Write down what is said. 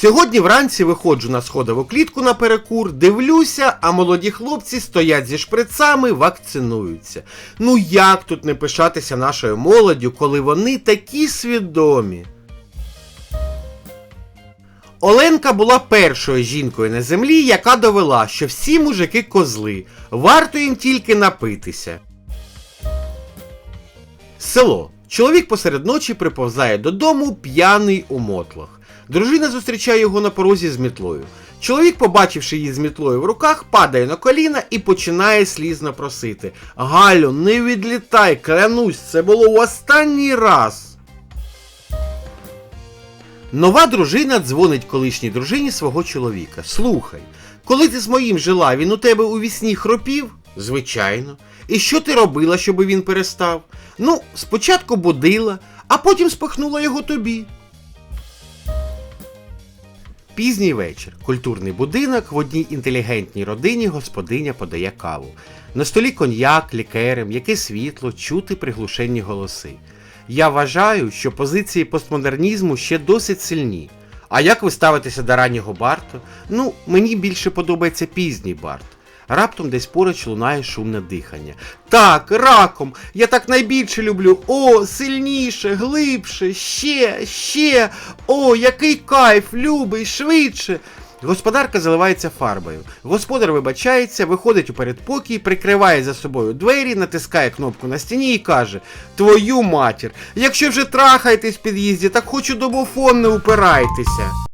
Сьогодні вранці виходжу на сходову клітку на перекур, дивлюся, а молоді хлопці стоять зі шприцами, вакцинуються. Ну як тут не пишатися нашою молоддю, коли вони такі свідомі? Оленка була першою жінкою на землі, яка довела, що всі мужики козли, варто їм тільки напитися. Село. Чоловік посеред ночі приповзає додому п'яний у мотлах. Дружина зустрічає його на порозі з мітлою. Чоловік, побачивши її з мітлою в руках, падає на коліна і починає слізно просити: Галю, не відлітай, клянусь, це було в останній раз. Нова дружина дзвонить колишній дружині свого чоловіка. Слухай, коли ти з моїм жила, він у тебе у вісні хропів? Звичайно. І що ти робила, щоб він перестав? Ну, спочатку будила, а потім спихнула його тобі. Пізній вечір. Культурний будинок в одній інтелігентній родині господиня подає каву. На столі коньяк, лікери, м'яке світло, чути приглушенні голоси. Я вважаю, що позиції постмодернізму ще досить сильні. А як ви ставитеся до раннього Барту? Ну, мені більше подобається пізній Барт. Раптом десь поруч лунає шумне дихання. Так, раком! Я так найбільше люблю. О, сильніше, глибше, ще, ще. О, який кайф, любий, швидше. Господарка заливається фарбою. Господар вибачається, виходить у передпокій, прикриває за собою двері, натискає кнопку на стіні і каже: Твою матір, якщо вже трахаєтесь в під'їзді, так хоч у домофон не упирайтеся.